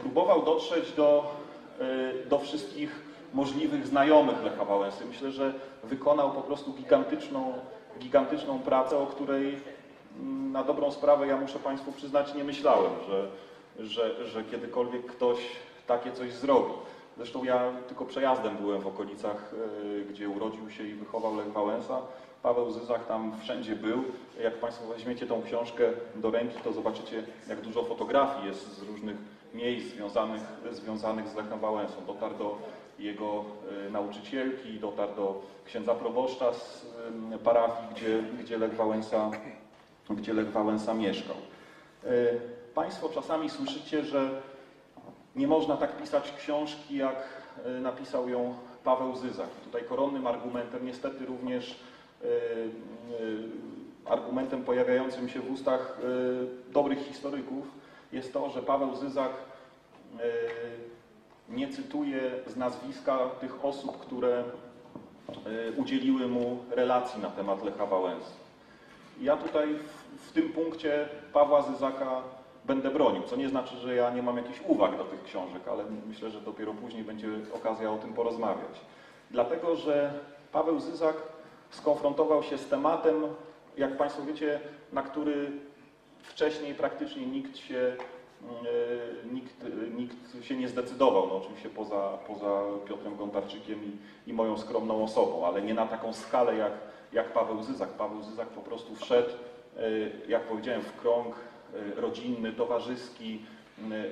próbował dotrzeć do, do wszystkich możliwych znajomych Lecha Wałęsy. Myślę, że wykonał po prostu gigantyczną, gigantyczną pracę, o której mm, na dobrą sprawę ja muszę Państwu przyznać nie myślałem, że, że, że kiedykolwiek ktoś takie coś zrobi. Zresztą ja tylko przejazdem byłem w okolicach, e, gdzie urodził się i wychował Lech Wałęsa. Paweł Zyzak tam wszędzie był. Jak Państwo weźmiecie tą książkę do ręki, to zobaczycie, jak dużo fotografii jest z różnych miejsc związanych, związanych z Lechem Wałęsą. Dotarł do jego e, nauczycielki, dotarł do księdza proboszcza z e, parafii, gdzie, gdzie, Lech, Wałęsa, gdzie Lech Wałęsa mieszkał. Państwo czasami słyszycie, że nie można tak pisać książki, jak napisał ją Paweł Zyzak. Tutaj koronnym argumentem, niestety również argumentem pojawiającym się w ustach dobrych historyków jest to, że Paweł Zyzak nie cytuje z nazwiska tych osób, które udzieliły mu relacji na temat Lecha Wałęsy. Ja tutaj w, w tym punkcie Pawła Zyzaka będę bronił, co nie znaczy, że ja nie mam jakichś uwag do tych książek, ale myślę, że dopiero później będzie okazja o tym porozmawiać. Dlatego, że Paweł Zyzak skonfrontował się z tematem, jak Państwo wiecie, na który wcześniej praktycznie nikt się, e, nikt, nikt się nie zdecydował, no oczywiście poza, poza Piotrem Gontarczykiem i, i moją skromną osobą, ale nie na taką skalę jak, jak Paweł Zyzak. Paweł Zyzak po prostu wszedł, e, jak powiedziałem, w krąg E, rodzinny, towarzyski,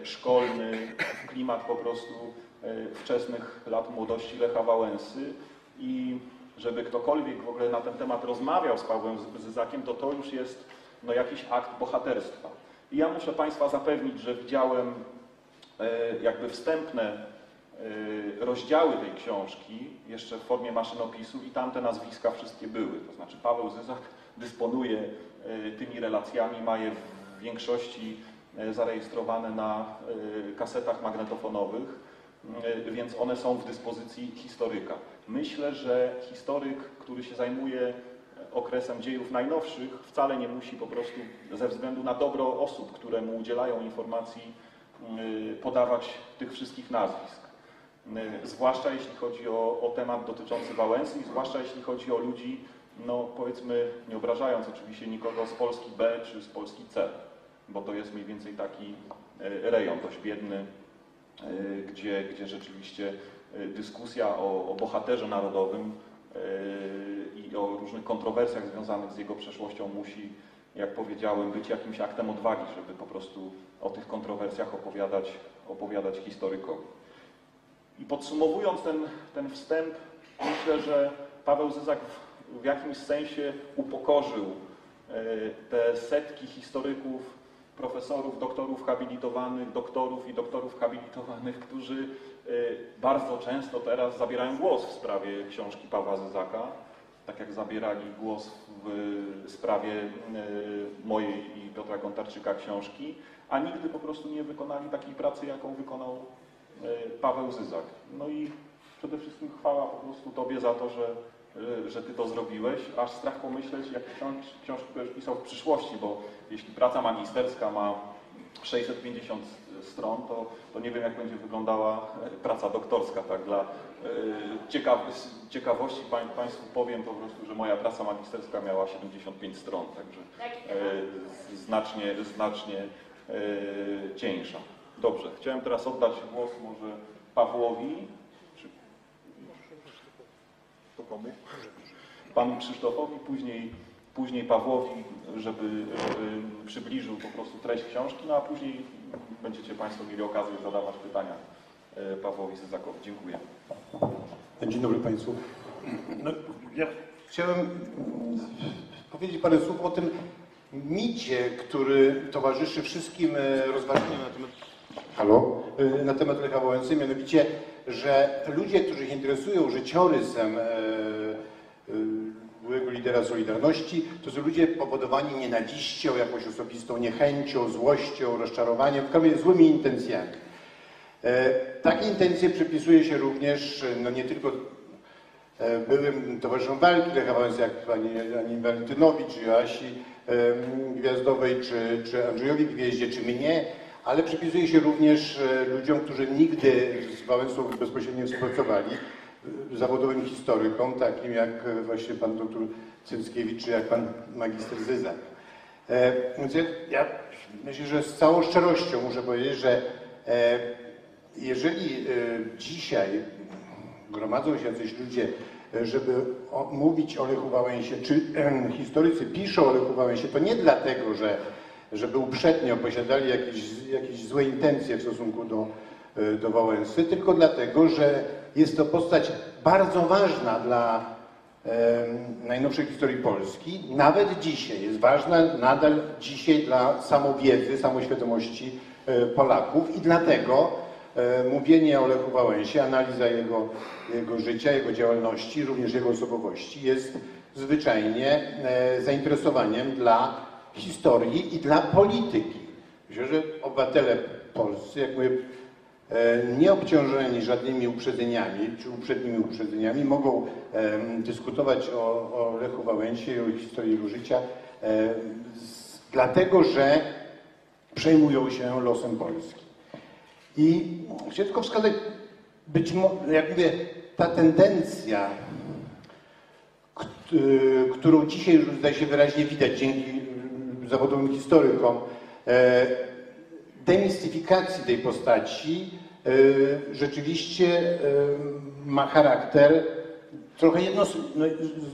szkolny, klimat po prostu e, wczesnych lat młodości Lecha Wałęsy i żeby ktokolwiek w ogóle na ten temat rozmawiał z Pawłem Zyzakiem, to to już jest no, jakiś akt bohaterstwa. I ja muszę Państwa zapewnić, że widziałem e, jakby wstępne rozdziały tej książki, jeszcze w formie maszynopisu i tamte nazwiska wszystkie były. To znaczy Paweł Zyzak dysponuje tymi relacjami, ma je w większości e, zarejestrowane na e, kasetach magnetofonowych, e, więc one są w dyspozycji historyka. Myślę, że historyk, który się zajmuje okresem dziejów najnowszych, wcale nie musi po prostu ze względu na dobro osób, które mu udzielają informacji, podawać tych wszystkich nazwisk. Zwłaszcza jeśli chodzi o, o temat dotyczący Wałęsy zwłaszcza jeśli chodzi o ludzi, no powiedzmy, nie obrażając oczywiście nikogo z Polski B czy z Polski C bo to jest mniej więcej taki e, rejon dość biedny, e, gdzie, gdzie rzeczywiście e, dyskusja o, o bohaterze narodowym i o różnych kontrowersjach związanych z jego przeszłością musi, jak powiedziałem, być jakimś aktem odwagi, żeby po prostu o tych kontrowersjach opowiadać, opowiadać historykowi. I podsumowując ten, ten wstęp, myślę, że Paweł Zyzak w, w jakimś sensie upokorzył te setki historyków profesorów, doktorów habilitowanych, doktorów i doktorów habilitowanych, którzy e, bardzo często teraz zabierają głos w sprawie książki Pawła Zyzaka, tak jak zabierali głos w sprawie e, mojej i Piotra Gontarczyka książki, a nigdy po prostu nie wykonali takiej pracy, jaką wykonał Paweł Zyzak. No i przede wszystkim chwała po prostu Tobie za to, że że Ty to zrobiłeś, aż strach pomyśleć, jakie książki będziesz pisał w przyszłości, bo jeśli praca magisterska ma 650 stron, to, to nie wiem, jak będzie wyglądała praca doktorska. Tak? Dla e, ciekaw, ciekawości pań, Państwu powiem po prostu, że moja praca magisterska miała 75 stron, także e, znacznie, znacznie e, cieńsza. Dobrze, chciałem teraz oddać głos może Pawłowi, to komu? Panu Krzysztofowi, później, później Pawłowi, żeby, żeby przybliżył po prostu treść książki, no a później będziecie Państwo mieli okazję zadawać pytania e, Pawłowi Syzakowi. Dziękuję. Dzień dobry Państwu. No, ja chciałem powiedzieć parę słów o tym micie, który towarzyszy wszystkim e, rozważaniom na temat, halo, e, na temat Lecha Wałęsy, mianowicie że ludzie, którzy się interesują życiorysem e, e, byłego lidera Solidarności, to są ludzie powodowani nienawiścią, jakąś osobistą niechęcią, złością, rozczarowaniem, w złymi intencjami. E, takie intencje przypisuje się również, no nie tylko byłym towarzyszom walki Lecha Wałęsy, jak pani Ani Walentynowicz, Joasi Gwiazdowej, czy, czy Andrzejowi Gwieździe, czy mnie, ale przypisuje się również e, ludziom, którzy nigdy z Wałęsą bezpośrednio współpracowali, e, zawodowym historykom, takim jak e, właśnie pan doktor Cyckiewicz czy jak pan magister Zyzak. Więc ja, ja myślę, że z całą szczerością muszę powiedzieć, że jeżeli dzisiaj gromadzą się jacyś ludzie, żeby mówić o Lechu Wałęsie, czy historycy piszą o Lechu Wałęsie, to nie dlatego, że żeby uprzednio posiadali jakieś, jakieś złe intencje w stosunku do, e, do Wałęsy, tylko dlatego, że jest to postać bardzo ważna dla em, najnowszej historii Polski. Nawet dzisiaj jest ważna, nadal dzisiaj dla samowiedzy, samoświadomości e, Polaków i dlatego e, mówienie o Lechu Wałęsie, analiza jego, jego życia, jego działalności, również jego osobowości jest zwyczajnie e, zainteresowaniem dla historii i dla polityki. Myślę, że obywatele polscy, jak mówię, e, nieobciążeni żadnymi uprzedzeniami czy uprzednimi uprzedzeniami mogą dyskutować o, o Lechu Wałęsie i o historii jego życia, e, dlatego że przejmują się losem Polski. I chciałem tylko wskazać, być może, jak mówię, ta tendencja, kt- którą dzisiaj już zdaje się wyraźnie widać dzięki zawodowym historykom, e, demistyfikacji tej postaci y, rzeczywiście y, ma charakter trochę no,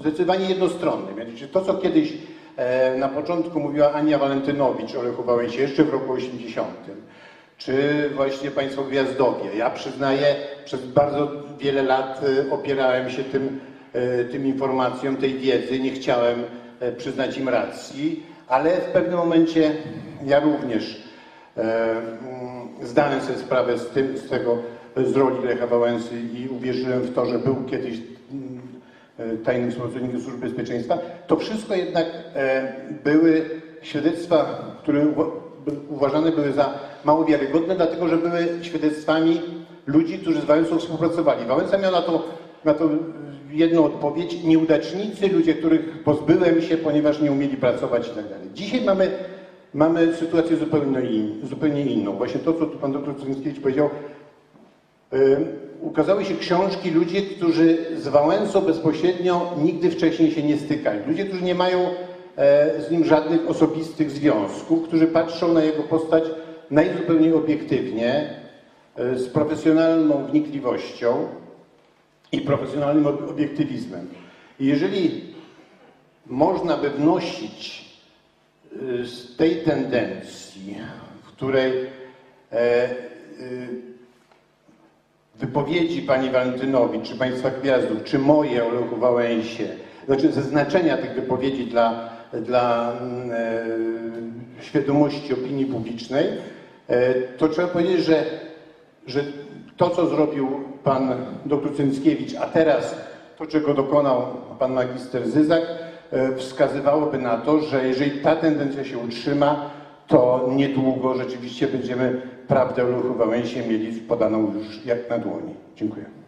zdecydowanie jednostronny. Mianowicie to, co kiedyś e, na początku mówiła Ania Walentynowicz o Lechu Wałęsie, jeszcze w roku 80, czy właśnie Państwo Gwiazdowie. Ja przyznaję, przez bardzo wiele lat e, opierałem się tym, e, tym informacjom, tej wiedzy, nie chciałem e, przyznać im racji, ale w pewnym momencie ja również e, mm, zdałem sobie sprawę z, tym, z tego, z roli Lecha Wałęsy i uwierzyłem w to, że był kiedyś mm, e, tajnym współpracownikiem Służby Bezpieczeństwa. To wszystko jednak e, były świadectwa, które uważane były za mało wiarygodne, dlatego że były świadectwami ludzi, którzy z Wałęsą współpracowali. Wałęsa miał to, na to jedną odpowiedź, nieudacznicy, ludzie, których pozbyłem się, ponieważ nie umieli pracować i tak dalej. Dzisiaj mamy, mamy sytuację zupełnie, in, zupełnie inną. Właśnie to, co tu pan doktor Cyńskiewicz powiedział, y, ukazały się książki ludzi, którzy z Wałęsą bezpośrednio nigdy wcześniej się nie stykali. Ludzie, którzy nie mają e, z nim żadnych osobistych związków, którzy patrzą na jego postać najzupełniej obiektywnie, e, z profesjonalną wnikliwością i profesjonalnym ob- obiektywizmem. I jeżeli można by wnosić y, z tej tendencji, w której e, y, wypowiedzi pani Walentynowicz, czy państwa Gwiazdów, czy moje o Lechu Wałęsie, znaczy ze znaczenia tych wypowiedzi dla, dla mm, e, świadomości opinii publicznej, e, to trzeba powiedzieć, że, że to, co zrobił pan dr Cynckiewicz, a teraz to, czego dokonał pan magister Zyzak, e, wskazywałoby na to, że jeżeli ta tendencja się utrzyma, to niedługo rzeczywiście będziemy prawdę o Lechu Wałęsie mieli podaną już jak na dłoni. Dziękuję.